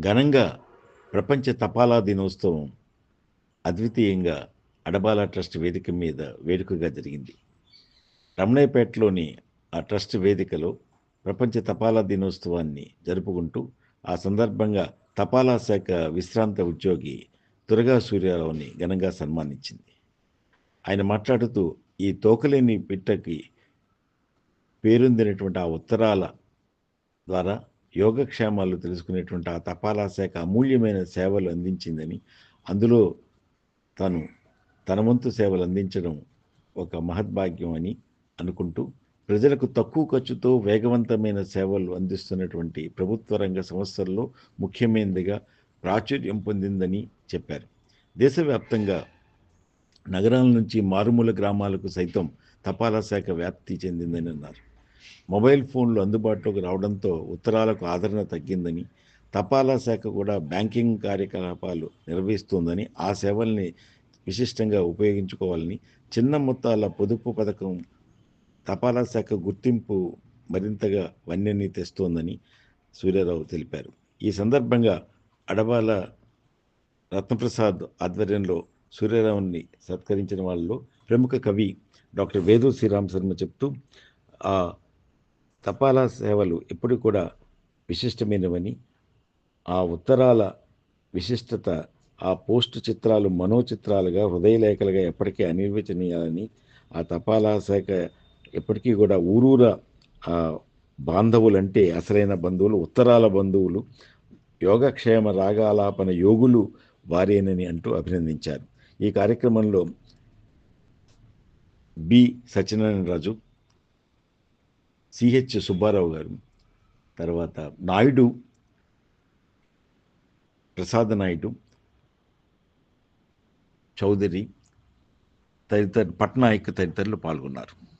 ఘనంగా ప్రపంచ తపాలా దినోత్సవం అద్వితీయంగా అడబాల ట్రస్ట్ వేదిక మీద వేడుకగా జరిగింది. రమణయ్యపేటలోని ఆ ట్రస్ట్ వేదికలో ప్రపంచ తపాలా దినోత్సవాన్ని జరుపుకుంటూ ఆ సందర్భంగా తపాలా శాఖ విశ్రాంత ఉద్యోగి తురగా సూర్యారావుని ఘనంగా సన్మానించింది. ఆయన మాట్లాడుతూ ఈ తోకలేని పిట్టకి పేరొందినటువంటి ఆ ఉత్తరాల ద్వారా యోగక్షేమాలు తెలుసుకునేటువంటి ఆ తపాలా శాఖ అమూల్యమైన సేవలు అందించిందని అందులో తను తన వంతు సేవలు అందించడం ఒక మహద్భాగ్యం అని అనుకుంటూ ప్రజలకు తక్కువ ఖర్చుతో వేగవంతమైన సేవలు అందిస్తున్నటువంటి ప్రభుత్వ రంగ సంస్థల్లో ముఖ్యమైనదిగా ప్రాచుర్యం పొందిందని చెప్పారు. దేశవ్యాప్తంగా నగరాల నుంచి మారుమూల గ్రామాలకు సైతం తపాలా శాఖ వ్యాప్తి చెందిందని అన్నారు మొబైల్ ఫోన్లు అందుబాటులోకి రావడంతో ఉత్తరాలకు ఆదరణ తగ్గిందని తపాలా శాఖ కూడా బ్యాంకింగ్ కార్యకలాపాలు నిర్వహిస్తోందని ఆ సేవల్ని విశిష్టంగా ఉపయోగించుకోవాలని చిన్న మొత్తాల పొదుపు పథకం తపాలా శాఖ గుర్తింపు మరింతగా వన్యని తెస్తోందని సూర్యారావు తెలిపారు. ఈ సందర్భంగా అడవాల రత్నప్రసాద్ ఆధ్వర్యంలో సూర్యరావుని సత్కరించిన వాళ్ళలో ప్రముఖ కవి డాక్టర్ వేదు శ్రీరామ్ శర్మ చెప్తూ ఆ తపాలా సేవలు ఎప్పుడు కూడా విశిష్టమైనవని ఆ ఉత్తరాల విశిష్టత ఆ పోస్టు చిత్రాలు మనోచిత్రాలుగా హృదయలేఖలుగా ఎప్పటికీ అనిర్వచనీయాలని ఆ తపాలా శాఖ ఎప్పటికీ కూడా ఊరూర ఆ బాంధవులంటే అసలైన బంధువులు ఉత్తరాల బంధువులు యోగక్షేమ రాగాలాపన యోగులు వారేనని అంటూ అభినందించారు. ఈ కార్యక్రమంలో బి సత్యనారాయణ రాజు సిహెచ్ సుబ్బారావు గారు. తర్వాత నాయుడు ప్రసాద నాయుడు చౌదరి తదితర పట్నాయక్ తదితరులు పాల్గొన్నారు.